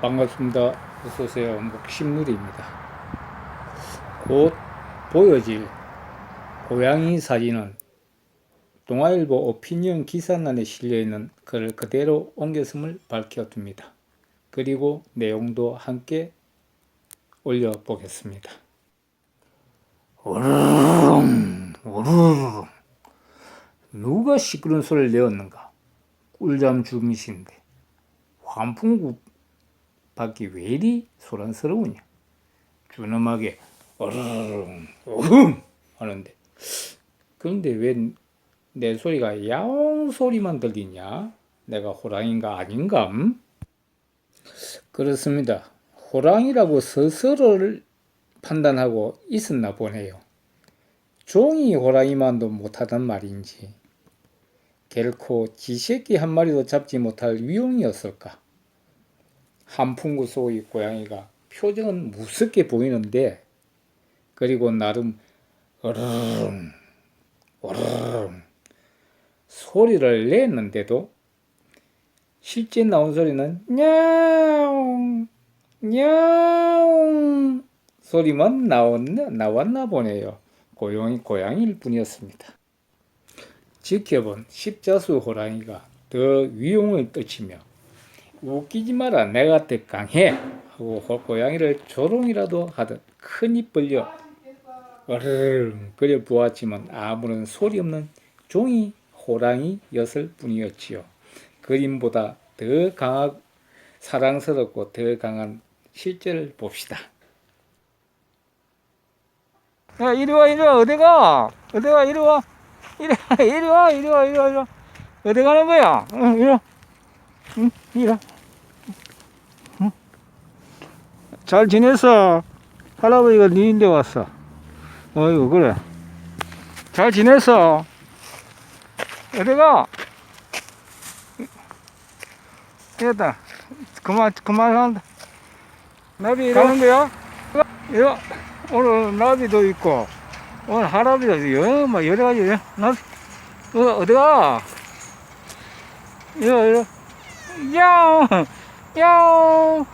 반갑습니다. 어서오세요. 목심누리입니다. 곧 보여질 고양이 사진은 동아일보 오피니언 기사란에 실려있는 글을 그대로 옮겼음을 밝혀둡니다. 그리고 내용도 함께 올려보겠습니다. 오르릉 오르릉 누가 시끄러운 소리를 내었는가? 꿀잠 주무신데 환풍구 밖이 왜 이리 소란스러우냐? 준엄하게 어르릉 어흥 하는데 그런데 왜 내 소리가 야옹 소리만 들리냐? 내가 호랑이인가 아닌가? 음? 그렇습니다. 호랑이라고 스스로를 판단하고 있었나 보네요. 종이 호랑이만도 못하단 말인지 결코 지새끼 한 마리도 잡지 못할 위용이었을까? 한풍구 속의 고양이가 표정은 무섭게 보이는데 그리고 나름 어르릉 어르릉 소리를 냈는데도 실제 나온 소리는 냐옹 냐옹 소리만 나왔나, 나왔나 보네요. 고양이, 고양이일 뿐이었습니다. 지켜본 십자수 호랑이가 더 위용을 떨치며 웃기지 마라. 내가 더 강해. 하고 호- 고양이를 조롱이라도 하듯 큰 입 벌려 어르릉 그려 보았지만 아무런 소리 없는 종이 호랑이였을 뿐이었지요. 그림보다 더 강하고 사랑스럽고 더 강한 실제를 봅시다. 야 이리 와 이리 와. 어디 가? 어디 가? 이리 와 이리 와. 이리 와 이리 와 이리 와 이리 와. 어디 가는 거야? 응 이리 와 응와 응. 잘 지냈어 할아버지가 니인데 왔어. 어이구 그래. 잘 지냈어 어디가? 됐다. 그만 그만 한다. 나비 이리 가는 거야? 와 오늘 나비도 있고 오늘 할아버지도 있고 뭐 여러 가지 나비 어, 어디가? 이리 와 야옹 야옹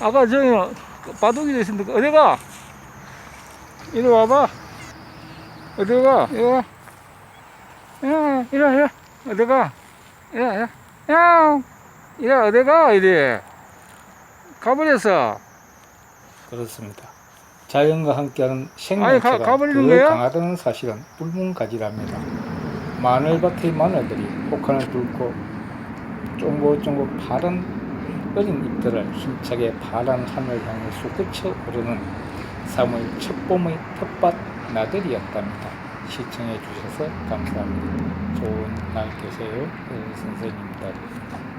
아까 저기 바둑이도 있었는데 어디 가? 이리 와봐. 어디 가? 이리 와. 야, 이리 와 이리 와. 어디 가? 이리 와 이리 와. 야옹 이리 와 어디 가 이리? 가버렸어. 그렇습니다. 자연과 함께하는 아니, 생명체가 가- 가버리는 더 거야? 강하다는 사실은 불문가지랍니다. 마늘밭의 마늘들이 혹한을 뚫고 쫑긋쫑긋 파란 어린 잎들을 힘차게 파란 하늘 향해 솟구쳐 오르는 3월 첫 봄의 텃밭 나들이였답니다. 시청해 주셔서 감사합니다. 좋은 날 되세요. 네, 선생님들.